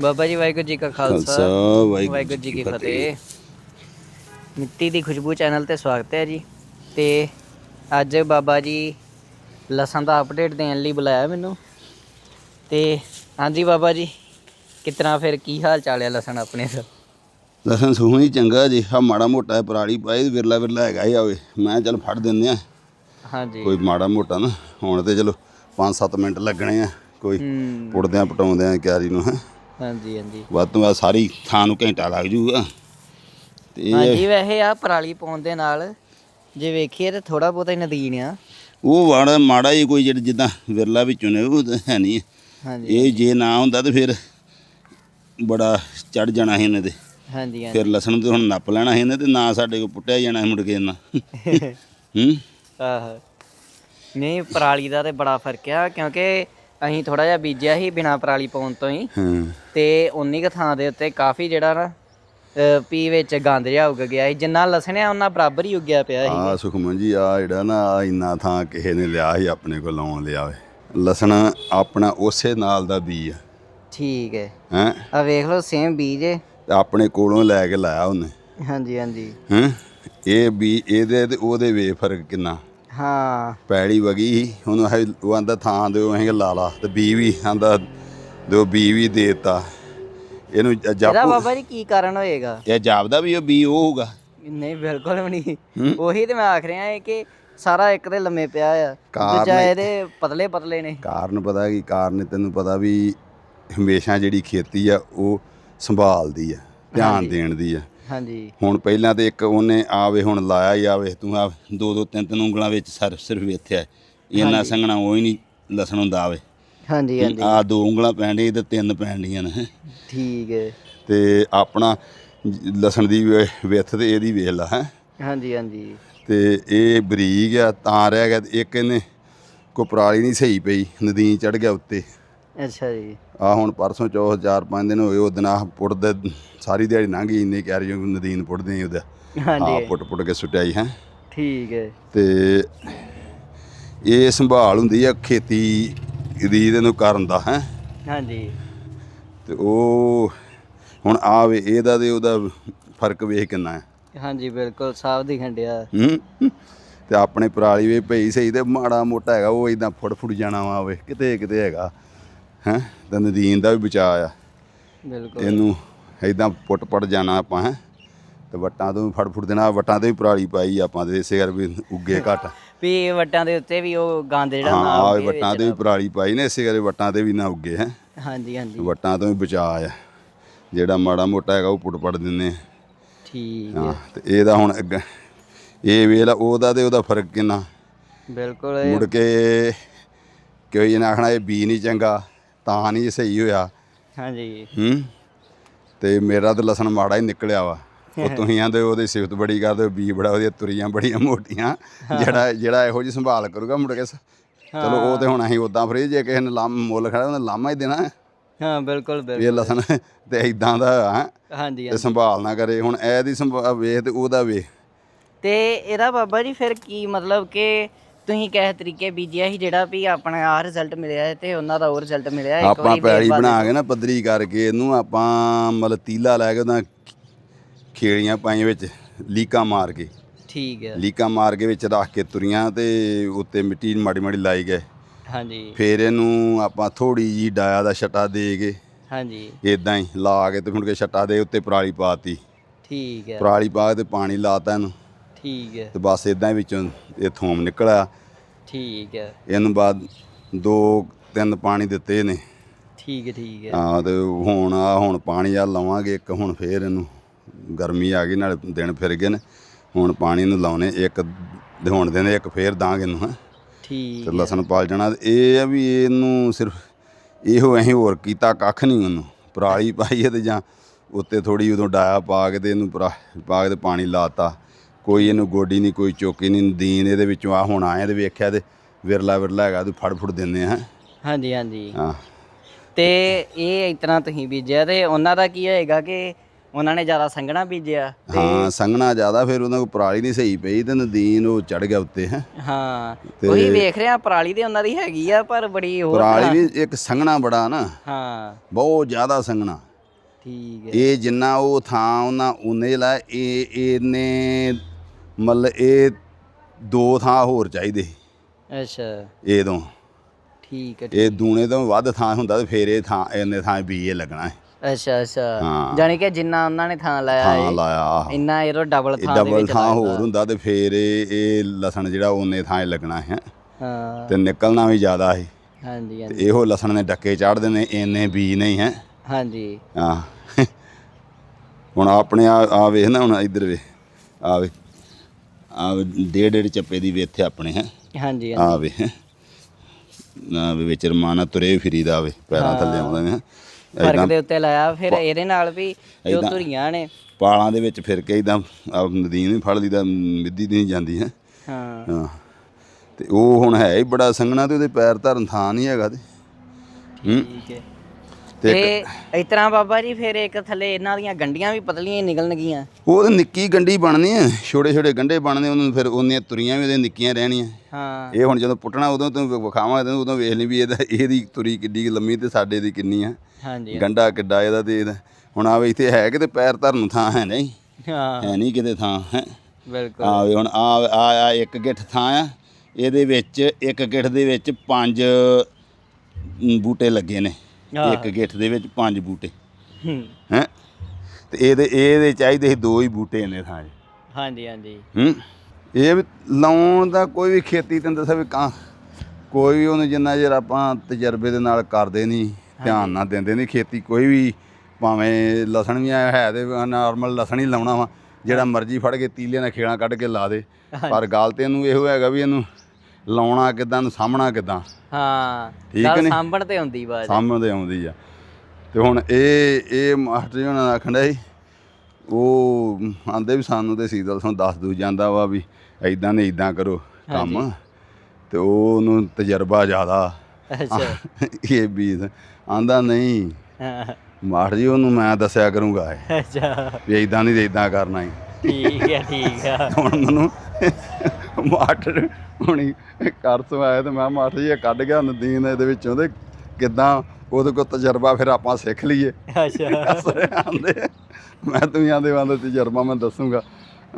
ਬਾਬਾ ਜੀ ਵਾਹਿਗੁਰੂ ਜੀ ਕਾ ਖਾਲਸਾ ਵਾਹਿਗੁਰੂ ਜੀ ਕੀ ਫਤਿਹ। ਮਿੱਟੀ ਦੀ ਖੁਸ਼ਬੂ ਚੈਨਲ ਤੇ ਸਵਾਗਤ ਹੈ ਜੀ। ਤੇ ਅੱਜ ਬਾਬਾ ਜੀ ਲਸਣ ਦਾ ਅਪਡੇਟ ਦੇਣ ਲਈ ਬੁਲਾਇਆ ਮੈਨੂੰ। ਤੇ ਹਾਂਜੀ ਬਾਬਾ ਜੀ ਕਿਤਨਾ ਫਿਰ ਕੀ ਹਾਲ ਚਾਲ ਹੈ ਲਸਣ ਆਪਣੇ ਦਾ? ਲਸਣ ਸੂਹ ਹੀ ਚੰਗਾ ਜੀ ਆ ਮਾੜਾ ਮੋਟਾ ਹੈ, ਪਰਾਲੀ ਪਾਈ ਵਿਰਲਾ ਵਿਰਲਾ ਹੈਗਾ ਹੀ ਆਵੇ ਮੈਂ ਚੱਲ ਫੜ ਦਿੰਦੇ ਆ। ਹਾਂਜੀ। ਕੋਈ ਮਾੜਾ ਮੋਟਾ ਨਾ ਹੁਣ ਤੇ ਚਲੋ 5-7 ਮਿੰਟ ਲੱਗਣੇ ਆ ਕੋਈ ਹੂੰ। ਪੁੱਟਦਿਆਂ ਪਟਾਉਂਦਿਆਂ ਕਿਆਰੀ ਨੂੰ ਹੈ। ਹਾਂਜੀ ਹਾਂਜੀ। ਵੱਧ ਤੋਂ ਵੱਧ ਸਾਰੀ ਥਾਂ ਨੂੰ ਘੰਟਾ ਲੱਗ ਜੂਗਾ ਤੇ ਇਹ- ਹਾਂਜੀ ਵੈਸੇ ਆ ਪਰਾਲੀ ਪਾਉਣ ਦੇ ਨਾਲ ਜੇ ਵੇਖੀਏ ਤੇ ਥੋੜਾ ਬਹੁਤਾ ਹੀ ਨਦੀਨ ਆ। ਉਹ ਵਾੜਾ ਮਾੜਾ ਹੀ ਕੋਈ ਜਿਹੜਾ ਜਿੱਦਾਂ ਵਿਰਲਾ ਵਿੱਚੋਂ ਨੇ ਉਹ ਤਾਂ ਹੈ ਨਹੀਂ। ਹਾਂਜੀ ਇਹ ਜੇ ਨਾ ਹੁੰਦਾ ਤੇ ਫਿਰ ਬੜਾ ਚੜ ਜਾਣਾ ਸੀ ਇਹਨੇ ਤੇ। ਹਾਂਜੀ ਹਾਂਜੀ। ਫਿਰ ਲਸਣ ਤੇ ਹੁਣ ਨੱਪ ਲੈਣਾ ਸੀ ਇਹਨੇ ਤੇ ਨਾ ਸਾਡੇ ਕੋਲ ਪੁੱਟਿਆ ਜਾਣਾ ਸੀ ਮੁੜ ਕੇ ਇਹਨਾਂ ਹੂੰ। ਆਹ। ਨਹੀਂ ਪਰਾਲੀ ਦਾ ਤੇ ਬੜਾ ਫ਼ਰਕ ਆ ਕਿਉਂਕਿ ਅਸੀਂ ਥੋੜਾ ਜਿਹਾ ਬੀਜਿਆ ਸੀ ਬਿਨਾ ਪਰਾਲੀ ਪਾਉਣ ਤੋਂ ਹੀ। ਹਾਂ। ਤੇ ਉਨੀ ਕੁ ਥਾਂ ਦੇ ਉੱਤੇ ਕਾਫੀ ਜਿਹੜਾ ਨਾ ਅਹ ਪੀ ਵਿੱਚ ਗੰਦ ਜਿਹਾ ਉੱਗ ਗਿਆ ਸੀ। ਜਿੰਨਾ ਲਸਣਿਆ ਉਹਨਾਂ ਬਰਾਬਰ ਹੀ ਉੱਗਿਆ ਪਿਆ ਸੀ। ਆ ਸੁਖਮਨ ਜੀ ਆ ਜਿਹੜਾ ਨਾ ਆਹ ਇੰਨਾ ਥਾਂ ਕਿਸੇ ਨੇ ਲਿਆ ਸੀ ਆਪਣੇ ਕੋਲ ਲਾਉਣ ਲਿਆ ਵੇ ਲਸਣ ਆਪਣਾ ਉਸੇ ਨਾਲ ਦਾ ਬੀ ਆ। ਠੀਕ ਹੈ। ਹੈ? ਆ ਵੇਖ ਲਓ ਸੇਮ ਬੀਜ ਹੈ। ਤੇ ਆਪਣੇ ਕੋਲੋਂ ਲੈ ਕੇ ਲਾਇਆ ਉਹਨੇ। ਹਾਂਜੀ ਹਾਂਜੀ। ਹੈ? ਇਹ ਬੀ ਇਹਦੇ ਤੇ ਉਹਦੇ ਵੇ ਫ਼ਰਕ ਕਿੰਨਾ? ਹਾਂ। ਪੈੜੀ ਵਗੀ ਉਹਨੂੰ ਇਹ ਉਹ ਆਂਦਾ ਥਾਂ ਦਿਓ ਅਸੀਂ ਲਾ ਲਾ। ਤੇ ਬੀ ਵੀ ਆਂਦਾ ਦਿਓ ਬੀ ਵੀ ਦੇਤਾ। ਇਹਨੂੰ ਜ- ਇਹਦਾ ਜਾਪੂ ਬਾਬਾ ਜੀ ਕੀ ਕਾਰਨ ਹੋਏਗਾ? ਇਹ ਜਾਪਦਾ ਵੀ ਉਹ ਬੀ ਉਹ ਹੋਊਗਾ। ਨਹੀਂ ਬਿਲਕੁਲ ਵੀ ਨਹੀਂ। ਉਹੀ ਤੇ ਮੈਂ ਆਖ ਰਿਹਾ ਹੈ ਕਿ ਸਾਰਾ ਇੱਕ ਤੇ ਲੰਮੇ ਪਿਆ ਆ। ਕਾਰਨ ਦੂਜਾ ਇਹਦੇ ਪਤਲੇ ਪਤਲੇ ਨੇ। ਕਾਰਨ ਪਤਾ ਕੀ? ਕਾਰਨ ਤੈਨੂੰ ਪਤਾ ਵੀ ਹਮੇਸ਼ਾ ਜਿਹੜੀ ਖੇਤੀ ਆ ਉਹ ਸੰਭਾਲਦੀ ਆ ਧਿਆਨ ਦੇਣ ਦੀ ਆ। ਹਾਂਜੀ। ਹੁਣ ਪਹਿਲਾਂ ਤੇ ਇੱਕ ਉਹਨੇ ਆਵੇ ਹੁਣ ਲਾਇਆ ਹੀ ਆਵੇ ਤੂੰ ਆ ਦੋ ਦੋ ਤਿੰਨ ਤਿੰਨ ਉਂਗਲਾਂ ਵਿੱਚ ਸਰ ਸਿਰਫ ਵੇਥਿਆ ਇੰਨਾ ਸੰਘਣਾ ਉਹ ਹੀ ਨਹੀਂ ਲਸਣ ਹੁੰਦਾ ਆਵੇ। ਹਾਂਜੀ ਹਾਂਜੀ। ਆ ਦੋ ਉਂਗਲਾਂ ਪੈਣ ਤੇ ਤਿੰਨ ਪੈਣੀਆਂ ਨੇ। ਠੀਕ ਹੈ। ਤੇ ਆਪਣਾ ਲਸਣ ਦੀ ਵਿੱਥ ਤੇ ਇਹਦੀ ਵੇਖ ਲਾ ਹੈ। ਹਾਂਜੀ ਹਾਂਜੀ। ਤੇ ਇਹ ਬਰੀਕ ਆ ਤਾਂ ਰਹਿ ਗਿਆ ਇੱਕ ਇਹਨੇ ਕੋ ਪਰਾਲੀ ਨਹੀਂ ਸਹੀ ਪਈ ਨਦੀਨ ਚੜ ਗਿਆ ਉੱਤੇ। ਅੱਛਾ ਜੀ। ਆ ਹੁਣ ਪਰਸੋਂ ਚੌਥ ਚਾਰ ਪੰਜ ਦਿਨ ਹੋਏ ਉਹ ਦਿਨ ਪੁੱਟਦੇ ਸਾਰੀ ਦਿਹਾੜੀ ਲੰਘ ਗਈ ਇੰਨੇ ਕਹਿ ਰਹੀ ਨਦੀਨ ਪੁੱਟਦੇ ਆ ਉਹਦਾ। ਆ ਹਾਂਜੀ ਪੁੱਟ ਪੁੱਟ ਕੇ ਸੁਟਾਈ ਹੈ। ਠੀਕ ਹੈ। ਤੇ ਇਹ ਸੰਭਾਲ ਹੁੰਦੀ ਆ ਖੇਤੀ ਦੀ ਇਹਨੂੰ ਕਰਨ ਦਾ ਹੈ। ਹਾਂਜੀ। ਤੇ ਉਹ ਹੁਣ ਆ ਵੇ ਇਹਦਾ ਤੇ ਉਹਦਾ ਫ਼ਰਕ ਵੇਖ ਕਿੰਨਾ ਹੈ। ਹਾਂਜੀ ਬਿਲਕੁਲ ਸਾਫ਼ ਦਿਖਣ ਡਿਆ। ਹੂੰ ਤੇ ਆਪਣੇ ਪਰਾਲੀ ਵੇ ਭਈ ਸਹੀ ਤੇ ਮਾੜਾ ਮੋਟਾ ਹੈਗਾ ਉਹ ਇਦਾਂ ਫੁੱਟ ਫੁੱਟ ਜਾਣਾ ਵਾ ਵੇ ਕਿਤੇ ਕਿਤੇ ਹੈਗਾ। ਹੈ? ਤੇ ਨਦੀਨ ਦਾ ਵੀ ਬਚਾ ਆ। ਬਿਲਕੁਲ। ਇਹਨੂੰ ਇਦਾਂ ਪੁੱਟ ਪੁੱਟ ਜਾਣਾ ਆਪਾਂ ਹੈ? ਤੇ ਵੱਟਾਂ ਤੋਂ ਵੀ ਫੜ ਫੁੱਟ ਦੇਣਾ ਵੱਟਾਂ ਤੇ ਵੀ ਪਰਾਲੀ ਪਾਈ ਆਪਾਂ ਤੇ ਇਸੇ ਕਰ ਵੀ ਉੱਗੇ ਘੱਟ। ਵੀ ਵੱਟਾਂ ਦੇ ਉੱਤੇ ਵੀ ਉਹ ਗੰਦ ਜਿਹੜਾ ਹਾਂ ਨਾ ਆ ਉੱਗੇ ਵੱਟਾਂ ਤੇ ਵੀ ਪਰਾਲੀ ਪਾਈ ਨੇ ਇਸੇ ਕਰੇ ਵੱਟਾਂ ਤੇ ਵੀ ਨਾ ਉੱਗੇ ਹੈ? ਹਾਂਜੀ ਹਾਂਜੀ। ਵੱਟਾਂ ਤੋਂ ਵੀ ਬਚਾ ਆ। ਜਿਹੜਾ ਮਾੜਾ ਮੋਟਾ ਹੈਗਾ ਉਹ ਪੁੱਟ ਪੜ ਦਿੰਦੇ ਆ। ਠੀਕ ਹਾਂ ਤੇ ਇਹਦਾ ਹੁਣ ਅੱਗੇ- ਇਹ ਵੇਖ ਲਾ ਉਹਦਾ ਤੇ ਉਹਦਾ ਫ਼ਰਕ ਕਿੰਨਾ? ਬਿਲਕੁਲ। ਮੁੜ ਕੇ ਕੋਈ ਨਾ ਆਖਣਾ ਇਹ ਬੀ ਨਹੀਂ ਚੰਗਾ। ਤਾਂ ਨਹੀਂ ਇਹ ਸਹੀ ਹੋਇਆ। ਹਾਂਜੀ। ਹੂੰ? ਤੇ ਮੇਰਾ ਤੇ ਲਸਣ ਮਾੜਾ ਹੀ ਨਿਕਲਿਆ ਵਾ। ਉਹ ਤੁਸੀਂ ਆਂਦੇ ਉਹਦੀ ਸਿਫਤ ਬੜੀ ਕਰਦੇ ਬੀ ਬੜਾ ਉਹਦੀਆਂ ਤੁਰੀਆਂ ਬੜੀਆਂ ਮੋਟੀਆਂ। ਜਿਹੜਾ ਜਿਹੜਾ ਇਹੋ ਜਿਹੀ ਸੰਭਾਲ ਕਰੂਗਾ ਮੁੜ ਕੇ ਚਲੋ ਉਹ ਤੇ ਹੁਣ ਅਸੀਂ ਉਦਾਂ ਫਰੀ ਜੇ ਕਿਸੇ ਨੇ ਲਾਮ ਮੁੱਲ ਖੜਾ ਉਹਨੇ ਲਾਮਾ ਹੀ ਦੇਣਾ। ਹਾਂ ਬਿਲਕੁਲ ਬਿਲਕੁਲ ਇਹ ਲਸਣ ਤੇ ਇਦਾਂ ਦਾ ਹੈ? ਹਾਂਜੀ ਤੇ। ਸੰਭਾਲ ਨਾ ਕਰੇ। ਹੁਣ ਇਹਦੀ ਸੰਭਾਲ ਵੇਖ ਤੇ ਉਹਦਾ ਵੇਖ। ਤੇ ਇਹਦਾ ਬਾਬਾ ਜੀ ਫਿਰ ਕੀ ਮਤਲਬ ਕਿ ਤੁਸੀਂ ਕਿਸ ਤਰੀਕੇ ਬੀਜਿਆ ਸੀ ਜਿਹੜਾ ਵੀ ਆਪਣਾ ਆ ਰਿਜ਼ਲਟ ਮਿਲਿਆ ਹੈ ਤੇ ਉਹਨਾਂ ਦਾ ਉਹ ਰਿਜ਼ਲਟ ਮਿਲਿਆ ਇੱਕ ਆਪਾਂ ਬਾਅਦ- ਬਣਾ ਕੇ ਨਾ ਪੱਧਰੀ ਕਰਕੇ ਇਹਨੂੰ ਆਪਾਂ ਮਤਲਬ ਤੀਲਾ ਲੈ ਕੇ ਉਹਦਾ ਖੇੜੀਆਂ ਪਾਈਆਂ ਵਿੱਚ ਲੀਕਾਂ ਮਾਰ ਕੇ। ਠੀਕ ਹੈ। ਲੀਕਾਂ ਮਾਰ ਕੇ ਵਿੱਚ ਰੱਖ ਕੇ ਤੁਰੀਆਂ ਤੇ ਉੱਤੇ ਮਿੱਟੀ ਮਾੜੀ ਮਾੜੀ ਲਾਈ ਗਏ। ਹਾਂਜੀ। ਫੇਰ ਇਹਨੂੰ ਆਪਾਂ ਥੋੜੀ ਜੀ ਡਾਇਆ ਦਾ ਛਟਾ ਦੇ ਕੇ ਹਾਂਜੀ। ਇਦਾਂ ਹੀ ਲਾ ਕੇ ਤੇ ਮੁੜ ਕੇ ਛਟਾ ਦੇ ਉੱਤੇ ਪਰਾਲੀ ਪਾਤੀ ਠੀਕ ਹੈ। ਪਰਾਲੀ ਪਾ ਕੇ ਤੇ ਪਾਣੀ ਲਾਤਾ ਇਹਨੂੰ। ਠੀਕ ਹੈ। ਤੇ ਬਸ ਇਦਾਂ ਵਿੱਚੋਂ ਇਹ ਥੋਮ ਨਿਕਲਿਆ। ਠੀਕ ਹੈ। ਇਹਨੂੰ ਬਾਅਦ ਦੋ ਤਿੰਨ ਪਾਣੀ ਦਿੱਤੇ ਨੇ ਠੀਕ ਹੈ ਠੀਕ ਹੈ। ਹਾਂ ਤੇ ਹੁਣ ਆ ਹੁਣ ਪਾਣੀ ਆ ਲਵਾਂਗੇ ਇੱਕ ਹੁਣ ਫੇਰ ਇਹਨੂੰ ਗਰਮੀ ਆ ਗਈ ਨਾਲ ਦਿਨ ਫਿਰ ਗਏ ਨੇ। ਹੁਣ ਪਾਣੀ ਨੂੰ ਲਾਉਣੇ ਇੱਕ ਹੁਣ ਦਿਨ ਇੱਕ ਫੇਰ ਦਾਂਗੇ ਇਹਨੂੰ ਹੈਂ। ਠੀਕ ਤੇ ਲਸਣ ਪਾਲ ਜਾਣਾ ਤੇ ਇਹ ਆ ਵੀ ਇਹਨੂੰ ਸਿਰਫ ਇਹੋ ਅਸੀਂ ਹੋਰ ਕੀਤਾ ਕੱਖ ਨਹੀਂ ਉਹਨੂੰ। ਪਰਾਲੀ ਪਾਈ ਤੇ ਜਾਂ ਉੱਤੇ ਥੋੜੀ ਉਦੋਂ ਡਾਇਆ ਪਾ ਕੇ ਤੇ ਇਹਨੂੰ ਪਾ ਕੇ ਤੇ ਪਾਣੀ ਲਾਤਾ। ਕੋਈ ਇਹਨੂੰ ਗੋਡੀ ਨਹੀਂ ਕੋਈ ਚੋਕੀ ਨਹੀਂ ਦੀਨ ਇਹਦੇ ਵਿੱਚੋਂ ਆ ਹੁਣ ਆਏ ਤੇ ਵੇਖਿਆ ਤੇ ਵਿਰਲਾ ਵਿਰਲਾ ਹੈਗਾ ਤੂੰ ਫੜ ਫੁੜ ਦਿੰਦੇ ਆ ਹਾਂਜੀ ਹਾਂਜੀ। ਹਾਂ। ਤੇ ਇਹ ਇਤਨਾ ਤੁਸੀਂ ਬੀਜਿਆ ਤੇ ਉਹਨਾਂ ਦਾ ਕੀ ਹੋਏਗਾ ਕਿ ਉਹਨਾਂ ਨੇ ਜ਼ਿਆਦਾ ਸੰਘਣਾ ਬੀਜਿਆ ਹਾਂ ਸੰਘਣਾ ਜ਼ਿਆਦਾ ਫਿਰ ਉਹਨਾਂ ਕੋਲ ਪਰਾਲੀ ਨਹੀਂ ਸਹੀ ਪਈ ਤੇ ਨਦੀਨ ਉਹ ਚੜ ਗਿਆ ਉੱਤੇ ਹੈ? ਹਾਂ ਉਹੀ ਵੇਖ ਰਿਹਾ ਪਰਾਲੀ ਤੇ ਉਹਨਾਂ ਦੀ ਹੈਗੀ ਆ ਪਰ ਬੜੀ ਹੋਰ ਪਰਾਲੀ ਵੀ ਇੱਕ ਸੰਘਣਾ ਬੜਾ ਨਾ। ਹਾਂ। ਬਹੁਤ ਜ਼ਿਆਦਾ ਸੰਘਣਾ। ਠੀਕ ਹੈ। ਇਹ ਜਿੰਨਾ ਉਹ ਥਾਂ ਉਹਨਾਂ ਉਨੇ ਲਾ ਇਹ ਇਹਨੇ ਮਤਲਬ ਇਹ ਦੋ ਥਾਂ ਹੋਰ ਚਾਹੀਦੇ ਸੀ। ਅੱਛਾ। ਇਹ ਤੋਂ। ਠੀਕ ਹੈ ਇਹ ਦੂਣੇ ਤੋਂ ਵੱਧ ਥਾਂ ਹੁੰਦਾ ਤੇ ਫੇਰ ਇਹ ਥਾਂ ਇਹਨੇ ਥਾਂ ਬੀਏ ਲੱਗਣਾ ਹੈ ਅੱਛਾ ਅੱਛਾ। ਹਾਂ। ਜਾਣੀ ਕਿ ਜਿੰਨਾ ਉਹਨਾਂ ਨੇ ਥਾਂ ਲਾਇਆ ਥਾਂ ਹੈ ਲਾਇਆ ਆਹ। ਇੰਨਾ ਇਹਦਾ ਡਬਲ ਇਹ ਥਾਂ ਦੇ ਡਬਲ ਵਿੱਚ ਥਾਂ। ਹੋਰ ਹੁੰਦਾ ਤੇ ਫੇਰ ਇਹ ਇਹ ਲਸਣ ਜਿਹੜਾ ਉਹਨੇ ਥਾਂ 'ਚ ਲੱਗਣਾ ਹੈ। ਹਾਂ। ਤੇ ਨਿਕਲਣਾ ਵੀ ਜ਼ਿਆਦਾ ਹੈ ਹਾਂਜੀ ਤੇ ਹਾਂਜੀ। ਇਹੋ ਲਸਣ ਦੇ ਡੱਕੇ ਚੜਦੇ ਨੇ ਇੰਨੇ ਬੀ ਨਹੀਂ ਹੈ। ਹਾਂਜੀ। ਆ ਹੁਣ ਆਪਣੇ ਆ ਆ ਵੇਖ ਨਾ ਹੁਣ ਇੱਧਰ ਵੇ ਆ ਵੇ ਆ ਡੇਢ ਡੇਢ ਚੱਪੇ ਦੀ ਵੇ ਇੱਥੇ ਆਪਣੇ ਹੈ। ਹਾਂਜੀ ਆ ਵੇ ਨਾ ਵੇ ਵਿੱਚ ਰਮਾਨਾ ਤੁਰੇ ਫਿਰੀਦਾ ਵੇ ਪੈਰਾਂ ਥੱਲੇ ਆਉਂਦੇ ਨੇ। ਫ਼ਰਕ ਦੇ ਉੱਤੇ ਲਾਇਆ ਫਿਰ ਇਹਦੇ ਨਾਲ ਵੀ ਜੋ ਏਦਾਂ। ਧੁਰੀਆਂ ਨੇ। ਪਾਲਾਂ ਦੇ ਵਿੱਚ ਫਿਰ ਕੇ ਇਦਾਂ ਨਦੀਨ ਵੀ ਫੜ ਲਈਦਾ ਮਿੱਦੀ ਦੀ ਨਹੀਂ ਜਾਂਦੀ ਹੈ। ਹਾਂ। ਹਾਂ। ਤੇ ਉਹ ਹੁਣ ਹੈ ਹੀ ਬੜਾ ਸੰਘਣਾ ਤੇ ਉਹਦੇ ਪੈਰ ਧਰਨ ਥਾਂ ਨਹੀਂ ਹੈਗਾ ਤੇ। ਹੂੰ। ਠੀਕ ਹੈ। ਤੇ ਇਸ ਤਰ੍ਹਾਂ ਬਾਬਾ ਜੀ ਫਿਰ ਇੱਕ ਥੱਲੇ ਇਹਨਾਂ ਦੀਆਂ ਗੰਡੀਆਂ ਵੀ ਪਤਲੀਆਂ ਹੀ ਨਿਕਲਣ ਗਈਆਂ ਉਹ ਤਾਂ ਨਿੱਕੀ ਗੰਢੀ ਬਣਨੀ ਹੈ ਛੋਟੇ ਛੋਟੇ ਗੰਢੇ ਬਣਨੇ ਉਹਨੂੰ ਫਿਰ ਉਹਨੀਆਂ ਤੁਰੀਆਂ ਵੀ ਉਹਦੇ ਨਿੱਕੀਆਂ ਰਹਿਣੀਆਂ। ਹਾਂ। ਇਹ ਹੁਣ ਜਦੋਂ ਪੁੱਟਣਾ ਉਦੋਂ ਤੂੰ ਵਿਖਾਵਾਂ ਤੈਨੂੰ ਉਦੋਂ ਵੇਖ ਲਈ ਵੀ ਇਹਦਾ ਇਹਦੀ ਤੁਰੀ ਕਿੱਡੀ ਕੁ ਲੰਮੀ ਤੇ ਸਾਡੇ ਦੀ ਕਿੰਨੀ ਆ। ਹਾਂਜੀ। ਗੰਢਾ ਕਿੱਡਾ ਇਹਦਾ ਤੇ ਇਹਦਾ। ਹੁਣ ਆਵੇ ਇੱਥੇ ਹੈ ਕਿਤੇ ਪੈਰ ਧਰਨ ਨੂੰ ਥਾਂ ਹੈ ਨਹੀਂ। ਹਾਂ। ਹੈ ਨਹੀਂ ਕਿਤੇ ਥਾਂ ਹੈ। ਬਿਲਕੁਲ। ਆਵੇ ਹੁਣ ਆ ਆ ਇੱਕ ਗਿੱਠ ਥਾਂ ਆ। ਇਹਦੇ ਵਿੱਚ ਇੱਕ ਗਿੱਠ ਦੇ ਵਿੱਚ ਪੰਜ ਬੂਟੇ ਲੱਗੇ ਨੇ। ਇੱਕ ਗਿੱਠ ਦੇ ਵਿੱਚ ਪੰਜ ਬੂਟੇ। ਹੂੰ, ਹੈ? ਤੇ ਇਹਦੇ ਇਹਦੇ ਚਾਹੀਦੇ ਸੀ ਦੋ ਹੀ ਬੂਟੇ ਨੇ ਥਾਂ 'ਚ। ਹਾਂਜੀ ਹਾਂਜੀ। ਹੂੰ? ਇਹ ਵੀ ਲਾਉਣ ਦਾ ਕੋਈ ਵੀ ਖੇਤੀ ਤੈਨੂੰ ਦੱਸਿਆ ਵੀ ਕਾਂ ਕੋਈ ਵੀ ਉਹਨੂੰ ਜਿੰਨਾ ਚਿਰ ਆਪਾਂ ਤਜਰਬੇ ਦੇ ਨਾਲ ਕਰਦੇ ਨਹੀਂ ਧਿਆਨ ਨਾਲ ਦਿੰਦੇ ਨਹੀਂ ਖੇਤੀ ਕੋਈ ਵੀ ਭਾਵੇਂ ਲਸਣ ਵੀ ਆਇਆ ਹੈ ਤੇ ਨਾਰਮਲ ਲਸਣ ਹੀ ਲਾਉਣਾ ਵਾ ਜਿਹੜਾ ਮਰਜ਼ੀ ਫੜ ਕੇ ਤੀਲੇ ਨਾਲ ਖੇੜਾ ਕੱਢ ਕੇ ਲਾ ਦੇ। ਪਰ ਗੱਲ ਤੇ ਇਹਨੂੰ ਇਹੋ ਹੈਗਾ ਵੀ ਇਹਨੂੰ ਲਾਉਣਾ ਕਿਦਾਂ ਨੂੰ ਸਾਹਮਣਾ ਕਿਦਾਂ। ਹਾਂ ਠੀਕ ਗੱਲ ਨੇ? ਸਾਂਭਣ ਤੇ ਹੁੰਦੀ ਬਾਤ ਸਾਹਮਣੇ ਆਉਂਦੀ ਆ। ਤੇ ਹੁਣ ਇਹ ਇਹ ਮਾਸਟਰ ਜੀ ਉਹਨਾਂ ਦਾ ਆਖਣ ਸੀ ਉਹ ਆਂਦੇ ਵੀ ਸਾਨੂੰ ਤੇ ਸੀਦਲ ਤੋਂ ਦੱਸ ਦੂ ਜਾਂਦਾ ਵਾ ਵੀ ਐਦਾਂ ਨੇ ਐਦਾਂ ਕਰੋ ਕੰਮ। ਤੇ ਉਹ ਉਹਨੂੰ ਤਜਰਬਾ ਜ਼ਿਆਦਾ। ਅੱਛਾ। ਇਹ ਵੀ ਆਂਦਾ ਨਹੀਂ ਹਾਂ, ਮਾਸਟਰ ਜੀ ਉਹਨੂੰ ਮੈਂ ਦੱਸਿਆ ਕਰੂੰਗਾ। ਇਹ, ਅੱਛਾ। ਵੀ ਐਦਾਂ ਨਹੀਂ ਐਦਾਂ ਕਰਨਾ ਹੈ ਠੀਕ ਹੈ ਠੀਕ ਹੈ ਹੁਣ ਮੈਨੂੰ ਮਾਸਟਰ ਹੁਣੀ ਕਰ ਤੋਂ ਆਇਆ ਤੇ ਮੈਂ ਮਾਸਟਰ ਜੀ ਇਹ ਕੱਢ ਗਿਆ ਨਦੀਨ ਇਹਦੇ ਵਿੱਚੋਂ ਤੇ ਕਿਦਾਂ ਉਹਦੇ ਕੋਲ ਤਜਰਬਾ ਫਿਰ ਆਪਾਂ ਸਿੱਖ ਲਈਏ। ਅੱਛਾ। ਆਂਦੇ ਮੈਂ ਤੂੰ ਆਂਦੇ ਵਾਂਦੇ ਤਜਰਬਾ ਮੈਂ ਦੱਸੂਗਾ।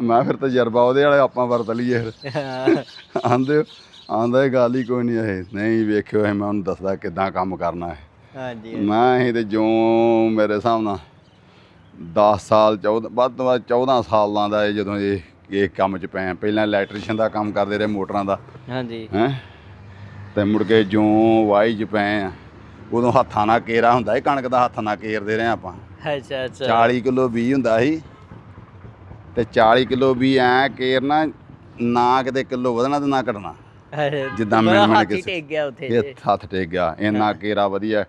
ਮੈਂ ਫਿਰ ਤਜਰਬਾ ਉਹਦੇ ਵਾਲੇ ਆਪਾਂ ਵਰਤ ਲਈਏ ਫਿਰ। ਆਂਦੇ ਆਂਦਾ ਗੱਲ ਹੀ ਕੋਈ ਨਹੀਂ ਇਹ ਨਹੀਂ ਵੇਖਿਓ ਇਹ ਮੈਂ ਉਹਨੂੰ ਦੱਸਦਾ ਕਿਦਾਂ ਕੰਮ ਕਰਨਾ ਹੈ ਹਾਂਜੀ। ਮੈਂ ਇਹ ਤੇ ਜੋ ਮੇਰੇ ਹਿਸਾਬ ਨਾਲ 10 ਸਾਲ 14 ਵੱਧ ਤੋਂ ਵੱਧ 14 ਸਾਲਾਂ ਦਾ ਇਹ ਜਦੋਂ ਇਹ ਇਹ ਕੰਮ 'ਚ ਪਏ ਹਾਂ। ਪਹਿਲਾਂ ਇਲੈਕਟ੍ਰੀਸ਼ੀਅਨ ਦਾ ਕੰਮ ਕਰਦੇ ਰਹੇ ਮੋਟਰਾਂ ਦਾ। ਹਾਂਜੀ। ਹੈ? ਤੇ ਮੁੜ ਕੇ ਜੋ ਵਾਈ 'ਚ ਪਏ ਆ ਉਦੋਂ ਹੱਥਾਂ ਨਾਲ ਕੇਰਾ ਹੁੰਦਾ ਸੀ ਕਣਕ ਦਾ ਹੱਥ ਨਾਲ ਕੇਰਦੇ ਰਹੇ ਆਪਾਂ। ਅੱਛਾ ਅੱਛਾ। 40 ਕਿਲੋ ਬੀਜ ਹੁੰਦਾ ਸੀ। ਤੇ 40 ਕਿਲੋ ਬੀ ਐ ਕੇਰਨਾ ਨਾ ਕਿਤੇ ਕਿਲੋ ਵਧਣਾ ਤੇ ਨਾ ਘਟਣਾ। ਜਿੱਦਾਂ ਮੈਂ ਮਿਣ ਮਿਣ ਹੱਥ ਟੇਕ ਗਿਆ ਉੱਥੇ ਇਹ। ਹੱਥ ਟੇਕ ਗਿਆ। ਇੰਨਾ ਕੇਰਾ ਵਧੀਆ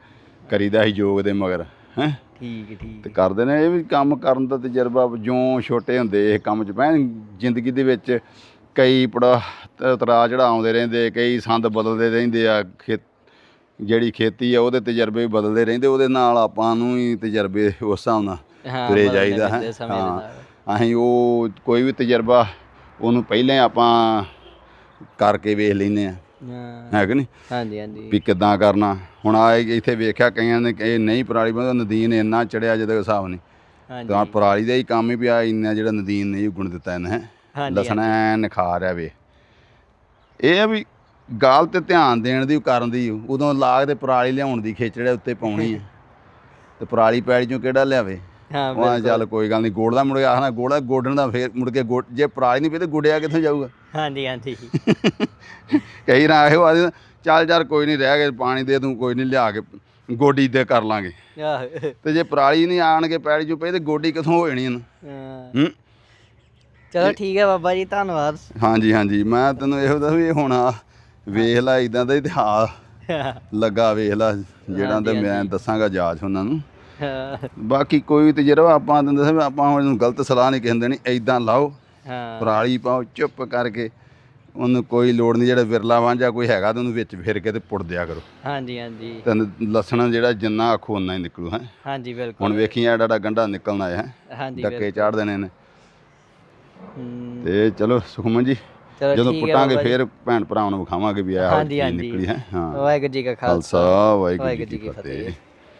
ਕਰੀਦਾ ਸੀ ਯੋਗ ਦੇ ਮਗਰ। ਹੈ? ਠੀਕ ਠੀਕ ਤੇ ਕਰਦੇ ਨੇ ਇਹ ਵੀ ਕੰਮ ਕਰਨ ਦਾ ਤਜਰਬਾ ਜਿਉਂ ਛੋਟੇ ਹੁੰਦੇ ਇਹ ਕੰਮ 'ਚ ਪੈ ਜ਼ਿੰਦਗੀ ਦੇ ਵਿੱਚ ਕਈ ਪੜਾ ਉਤਰਾ ਚੜਾ ਆਉਂਦੇ ਰਹਿੰਦੇ ਕਈ ਸੰਦ ਬਦਲਦੇ ਰਹਿੰਦੇ ਆ ਖੇਤ ਜਿਹੜੀ ਖੇਤੀ ਆ ਉਹਦੇ ਤਜਰਬੇ ਵੀ ਬਦਲਦੇ ਰਹਿੰਦੇ ਉਹਦੇ ਨਾਲ ਆਪਾਂ ਨੂੰ ਵੀ ਤਜਰਬੇ ਉਸ ਹਿਸਾਬ ਨਾਲ ਹਾਂ, ਤੁਰੇ ਜਾਈਦਾ ਹੈ। ਹਾਂ। ਅਸੀਂ ਉਹ ਕੋਈ ਵੀ ਤਜਰਬਾ ਉਹਨੂੰ ਪਹਿਲਾਂ ਹੀ ਆਪਾਂ ਕਰਕੇ ਵੇਖ ਲੈਨੇ ਆ। ਹਾਂ, ਹੈ ਕਿ ਨਹੀਂ? ਹਾਂਜੀ ਹਾਂਜੀ। ਵੀ ਕਿੱਦਾਂ ਕਰਨਾ? ਹੁਣ ਆ ਇੱਥੇ ਵੇਖਿਆ ਕਈਆਂ ਨੇ ਕਿ ਇਹ ਨਹੀਂ ਪਰਾਲੀ ਬੰਦਾ ਨਦੀਨ ਇੰਨਾ ਚੜਿਆ ਜਿਹਦਾ ਹਿਸਾਬ ਨਹੀਂ। ਹਾਂਜੀ। ਤਾਂ ਪਰਾਲੀ ਦਾ ਹੀ ਕੰਮ ਹੀ ਪਿਆ ਇੰਨਾ ਜਿਹੜਾ ਨਦੀਨ ਨੇ ਗੁਣ ਦਿੱਤਾ ਇਹਨੇ ਹੈਂ। ਲਸਣ ਐਨ ਨਿਖਾਰ ਆ ਵੇ। ਇਹ ਆ ਵੀ ਗਾਲ ਤੇ ਧਿਆਨ ਦੇਣ ਦੀ ਕਰਨ ਦੀ ਉਦੋਂ ਲਾਗ ਤੇ ਪਰਾਲੀ ਲਿਆਉਣ ਦੀ ਖੇਚੜੇ ਉੱਤੇ ਪਾਉਣੀ ਆ। ਤੇ ਪਰਾਲੀ ਪੈੜੀ ਚੋਂ ਕਿਹੜਾ ਲਿਆਵੇ? ਹਾਂ ਉਹ ਆ ਚੱਲ ਕੋਈ ਗੱਲ ਨਹੀਂ ਗੋੜ ਦਾ ਮੁੜ ਕੇ ਆਖਣਾ ਗੋੜਾ ਗੋਡਣ ਦਾ ਫੇਰ ਮੁੜ ਕੇ ਜੇ ਪਰਾਲੀ ਨਹੀਂ ਪਈ ਤੇ ਗੁੜਿਆ ਕਿੱਥੋਂ ਜਾਊਗਾ? ਹਾਂਜੀ ਹਾਂਜੀ। ਕਈ ਨਾ ਇਹੋ ਆਦੇ ਚੱਲ ਯਾਰ ਕੋਈ ਨਹੀਂ ਰਹਿ ਗਏ ਪਾਣੀ ਦੇ ਤੂੰ ਕੋਈ ਨਹੀਂ ਲਿਆ ਕੇ ਗੋਡੀ ਤੇ ਕਰ ਲਾਂਗੇ। ਆਹ, ਤੇ ਜੇ ਪਰਾਲੀ ਨਹੀਂ ਆਣ ਕੇ ਪੈੜੀ ਚੋਂ ਪਈ ਤੇ ਗੋਡੀ ਕਿੱਥੋਂ ਹੋ ਜਾਣੀ ਇਹਨੂੰ? ਚਲੋ ਠੀਕ ਹੈ ਬਾਬਾ ਜੀ ਧੰਨਵਾਦ। ਹਾਂਜੀ ਹਾਂਜੀ। ਮੈਂ ਤੈਨੂੰ ਇਹੋ ਦੱਸ ਵੀ ਹੁਣ ਆ ਵੇਖ ਲੈ ਇਦਾਂ ਦਾ ਇਤਿਹਾਸ ਲੱਗਾ ਵੇਖ ਲੈ ਜਿਹੜਾ ਤੇ ਮੈਂ ਦੱਸਾਂਗਾ ਜਾਚ ਉਹਨਾਂ ਨੂੰ। ਹਾਂ, ਬਾਕੀ ਕੋਈ ਤਜਰਬਾ ਆਪਾਂ ਦੱਸਾਂ ਵੀ ਆਪਾਂ ਇਹਨੂੰ ਗਲਤ ਸਲਾਹ ਨਹੀਂ ਕਹਿੰਦੇ ਨਹੀਂ ਇਦਾਂ ਲਾਓ ਹਾਂ। ਪਰਾਲੀ ਪਾਓ ਚੁੱਪ ਕਰਕੇ ਉਹਨੂੰ ਕੋਈ ਲੋੜ ਨਹੀਂ ਜਿਹੜਾ ਵਿਰਲਾ ਵਾਂਝਾ ਕੋਈ ਹੈਗਾ ਤੇ ਉਹਨੂੰ ਵਿੱਚ ਫਿਰ ਕੇ ਤੇ ਪੁੱਟ ਦਿਆ ਕਰੋ। ਹਾਂਜੀ ਹਾਂਜੀ। ਤੇ ਲਸਣ ਜਿਹੜਾ ਜਿੰਨਾ ਆਖੋ ਉਨਾ ਹੀ ਨਿਕਲੂ ਹੈ। ਹਾਂਜੀ ਬਿਲਕੁਲ। ਹੁਣ ਵੇਖੀ ਐਡਾ ਐਡਾ ਗੰਢਾ ਨਿਕਲਣਾ ਹੈ। ਹਾਂਜੀ ਡੱਕੇ ਚਾੜ ਦੇਣੇ ਨੇ ਤੇ ਚਲੋ ਸੁਖਮਨ ਜੀ ਜਦੋਂ ਪੁੱਟਾਂਗੇ। ਫੇਰ ਭੈਣ ਭਰਾਵਾਂ ਨੂੰ ਵਿਖਾਵਾਂਗੇ ਵੀ ਹਾਂਜੀ, ਹਾਂਜੀ। ਨਿਕਲੀ ਹੈ। ਹਾਂ। ਵਾਹਿਗੁਰੂ ਜੀ ਕਾ ਖਾਲਸਾ। ਵਾਹਿਗੁਰੂ ਜੀ ਕੀ ਫਤਿਹ।